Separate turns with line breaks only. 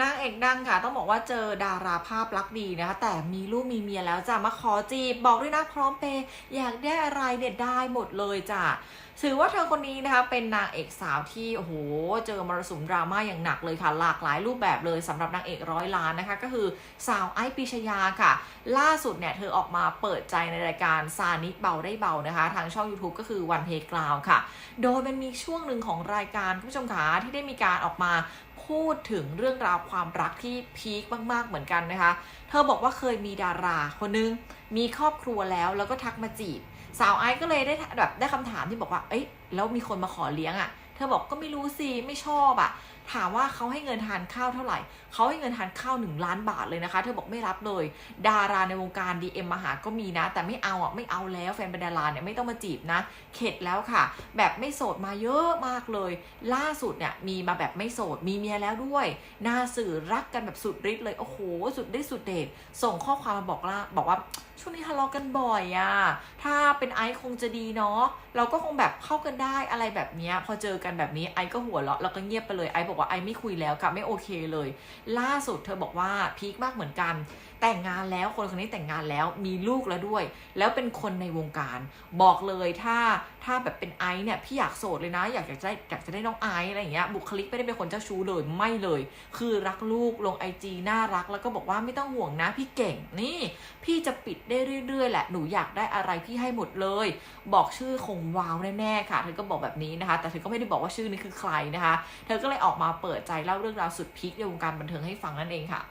นางเอกดังค่ะ ต้องบอกว่าเจอดาราภาพลักษณ์ดีนะคะ แต่มีลูกมีเมียแล้วจะมาขอจีบ บอกด้วยนะพร้อมเปย์อยากได้อะไรเนี่ยได้หมดเลยจ้ะถือว่าเธอคนนี้นะคะเป็นนางเอกสาวที่โอ้โหเจอมรสุมดราม่าอย่างหนักเลยค่ะ หลากหลายรูปแบบเลยสำหรับนางเอกร้อยล้านนะคะ ก็คือสาวไอ้ปิชยาค่ะ ล่าสุดเนี่ยเธอออกมาเปิดใจในรายการซานิเบาได้เบานะคะ ทางช่อง YouTube ก็คือวันเพกราวค่ะ โดยมันมีช่วงหนึ่งของรายการคุณผู้ชมขาที่ได้มีการออกมา พูดถึงเรื่องราวความรักที่พีคมากๆเหมือนกันนะคะ เธอบอกว่าเคยมีดาราคนนึง มีครอบครัวแล้วแล้วก็ทักมาจีบ สาวไอซ์ก็เลยได้แบบได้คำถามที่บอกว่า เอ้ยแล้วมีคนมาขอเลี้ยงอะ่ะ เธอบอกก็ไม่รู้สิไม่ชอบอะ่ะ ถามว่าเขาให้เงินทานข้าวเท่าไหร่ เขาให้เงินทานข้าวหนึ่งล้านบาทเลยนะคะ เธอบอกไม่รับเลย ดาราในวงการ DM มาหาก็มีนะ แต่ไม่เอาอะไม่เอาแล้วแฟนเป็นดาราเนี่ยไม่ต้องมาจีบนะ เข็ดแล้วค่ะ แบบไม่โสดมาเยอะมากเลย ล่าสุดเนี่ยมีมาแบบไม่โสดมีเมียแล้วด้วยหน้าสื่อรักกันแบบสุดฤทธิ์เลยโอ้โหสุดฤทธิ์สุดเดชส่งข้อความมาบอกล่าบอกว่าช่วงนี้ทะเลาะกันบ่อยอะถ้าเป็นไอซ์คงจะดีเนาะ เราก็คงแบบเข้ากันได้อะไรแบบนี้ พอเจอกันแบบนี้ไอซ์ก็หัวเราะแล้วก็เงียบไปเลย ไอซ์บอกว่าไอซ์ไม่คุยแล้วค่ะไม่โอเคเลย ล่าสุดเธอบอกว่าพีคมากเหมือนกัน แต่งงานแล้วคนคนนี้แต่งงานแล้วมีลูกแล้วด้วย แล้วเป็นคนในวงการ บอกเลยถ้าถ้าแบบเป็นไอซ์เนี่ยพี่อยากโสดเลยนะ อยากจะได้อยากจะได้น้องไอซ์อะไรอย่างเงี้ยบุคลิกไม่ได้เป็นคนเจ้าชู้เลยไม่เลย คือรักลูกลงไอจีน่ารัก แล้วก็บอกว่าไม่ต้องห่วงนะ พี่เก่งนี่ พี่จะปิดได้เรื่อยๆแหละหนูอยากได้อะไรพี่ให้หมดเลย บอกชื่อคงว้าวแน่ๆค่ะ เธอก็บอกแบบนี้นะคะ แต่เธอก็ไม่ได้บอกว่าชื่อนี้คือใครนะคะ เธอก็เลยออกมาเปิดใจเล่าเรื่องราวสุดพีคในวงการบันเทิงให้ฟังนั่นเองค่ะ